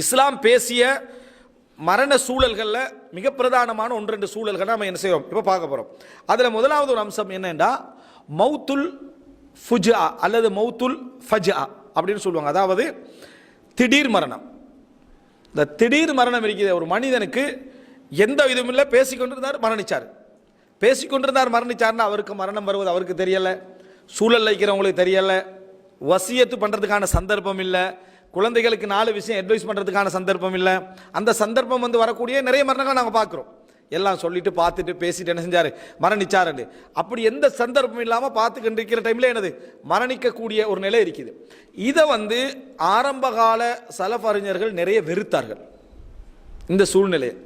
இஸ்லாம் பேசிய மரண சூழல்களில் மிக பிரதானமான ஒன்று ரெண்டு சூழல்கள் நம்ம என்ன செய்வோம் இப்போ பார்க்க போகிறோம் அதில் முதலாவது ஒரு அம்சம் என்னன்னா மௌத்துல் ஃபுஜா அல்லது மௌத்துல் ஃபஜா அப்படின்னு சொல்லுவாங்க. அதாவது திடீர் மரணம். இந்த திடீர் மரணம் இருக்குது ஒரு மனிதனுக்கு எந்த விதமும் இல்லை. பேசிக்கொண்டிருந்தார் மரணிச்சார். பேசிக்கொண்டிருந்தார் மரணிச்சார்னா அவருக்கு மரணம் வருவது அவருக்கு தெரியலை. சூழல் வைக்கிறவங்களுக்கு தெரியலை. வசியத்து பண்ணுறதுக்கான சந்தர்ப்பம் இல்லை. குழந்தைகளுக்கு நாலு விஷயம் அட்வைஸ் பண்ணுறதுக்கான சந்தர்ப்பம் இல்லை. அந்த சந்தர்ப்பம் வந்து வரக்கூடிய நிறைய மரணங்கள் நாங்கள் பார்க்குறோம். எல்லாம் சொல்லிட்டு பார்த்துட்டு பேசிட்டு என்ன செஞ்சார்? மரணிச்சாருன்னு. அப்படி எந்த சந்தர்ப்பம் இல்லாமல் பார்த்துக்கிட்டு இருக்கிற டைமில் என்னது? மரணிக்கக்கூடிய ஒரு நிலை இருக்குது. இதை வந்து ஆரம்பகால சலஃப் அறிஞர்கள் நிறைய வெறுத்தார்கள். இந்த சூழ்நிலையை.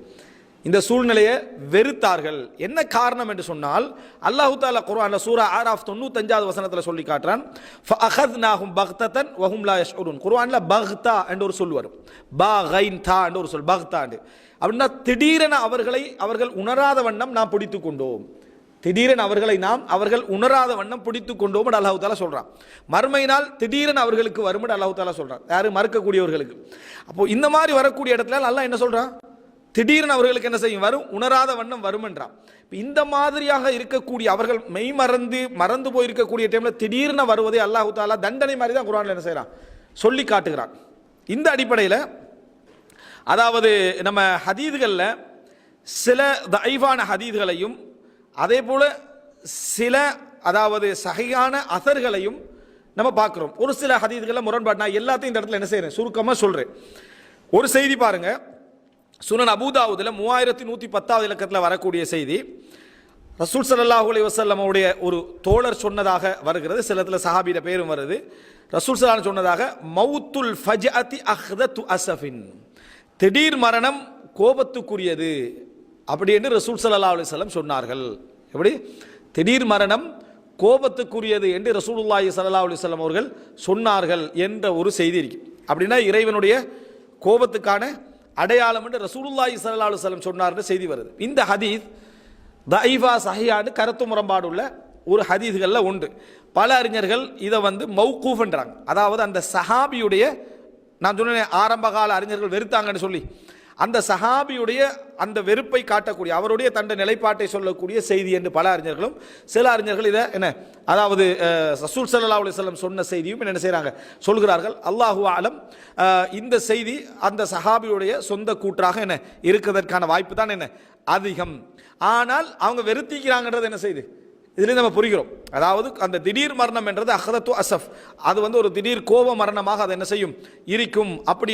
இந்த சூழ்நிலையை வெறுத்தார்கள். என்ன காரணம் என்று சொன்னால் அல்லாஹு தாலா குரான் சூரா ஆஃப் தொண்ணூத்தஞ்சாவது வசனத்தில் சொல்லி காட்டுறான் ஃபஹத் நாகும் பக்தத்தன் வஹும் லா யஷ்உருன். குர்ஆனில் பக்தா என்று ஒரு சொல் வரும். பா கைன் தா என்று ஒரு சொல் பக்தாண்டு அப்படின்னா திடீரென அவர்களை அவர்கள் உணராத வண்ணம் நாம் பிடித்து கொண்டோம். திடீரென அவர்களை நாம் அவர்கள் உணராத வண்ணம் பிடித்து கொண்டோம் அல்லாஹு தாலா சொல்கிறான் மறுமையினால் திடீரென அவர்களுக்கு வரும் அல்லாஹு தாலா சொல்கிறான் யாரும் மறுக்கக்கூடியவர்களுக்கு. அப்போ இந்த மாதிரி வரக்கூடிய இடத்துல நல்லா என்ன சொல்கிறான் திடீர்னு அவர்களுக்கு என்ன செய்யும்? வரும் உணராத வண்ணம் வரும் என்றான் இந்த மாதிரியாக இருக்கக்கூடிய அவர்கள் மெய் மறந்து மறந்து போயிருக்கக்கூடிய டைமில் திடீர்னு வருவதை அல்லாஹு தாலா தண்டனை மாதிரி தான் குரான் என்ன செய்கிறான் சொல்லி காட்டுகிறான். இந்த அடிப்படையில் அதாவது நம்ம ஹதீதுகளில் சில தைவான ஹதீதுகளையும் அதே போல் சில அதாவது சகையான அசர்களையும் நம்ம பார்க்குறோம். ஒரு சில ஹதீதுகளில் முரண்பாடுனா எல்லாத்தையும் இந்த இடத்துல என்ன செய்கிறேன் சுருக்கமாக சொல்கிறேன் ஒரு செய்தி பாருங்கள் சுனன் அபூதாவுதில் மூவாயிரத்தி நூற்றி பத்தாவது இலக்கத்தில் வரக்கூடிய செய்தி ரசூல் சல்லாஹூ அலி வசல்லமுடைய ஒரு தோழர் சொன்னதாக வருகிறது. சிலத்தில் சஹாபியிட பேரும் வருது. ரசூல் சலான் சொன்னதாக மவுத்துல் ஃபஜஅதி அஹ்தத் அசஃபின் திடீர் மரணம் கோபத்துக்குரியது. அப்படி என்று ரசூல் சல்லா அலி சொல்லம் சொன்னார்கள். எப்படி? திடீர் மரணம் கோபத்துக்குரியது என்று ரசூலுல்லாஹி சல்லா அலி சொல்லம் அவர்கள் சொன்னார்கள் என்ற ஒரு செய்தி இருக்கு. அப்படின்னா இறைவனுடைய கோபத்துக்கான அடையாளம் என்று ரசூலுல்லாஹி சல்லா அலுவலம் சொன்னார்னு செய்தி வருது. இந்த ஹதீஸ் தைவா சஹியான்னு கருத்து முரண்பாடு உள்ள ஒரு ஹதீஸ்களில் உண்டு. பல அறிஞர்கள் இதை வந்து மௌகூஃப்ன்றாங்க. அதாவது அந்த சஹாபியுடைய நான் சொன்னேன் ஆரம்ப கால அறிஞர்கள் வெறுத்தாங்கன்னு சொல்லி. அந்த சஹாபியுடைய அந்த வெறுப்பை காட்டக்கூடிய அவருடைய தண்ட நிலைப்பாட்டை சொல்லக்கூடிய செய்தி என்று பல அறிஞர்களும் சில அறிஞர்கள் இதை என்ன அதாவது அஹ், ரசூல் ஸல்லல்லாஹு அலைஹி சொன்ன செய்தியும் என்ன செய்கிறாங்க சொல்கிறார்கள் அல்லாஹு ஆலம் இந்த செய்தி அந்த சஹாபியுடைய சொந்த கூற்றாக என்ன இருக்கிறதற்கான வாய்ப்பு தான் என்ன அதிகம். ஆனால் அவங்க வெறுத்திக்கிறாங்கன்றது என்ன செய்து? இதுலேருந்து நம்ம புரிகிறோம். அதாவது அந்த திடீர் மரணம் என்றது அஹதத்து அசஃப் அது வந்து ஒரு திடீர் கோப மரணமாக அது என்ன செய்யும்? இருக்கும். அப்படி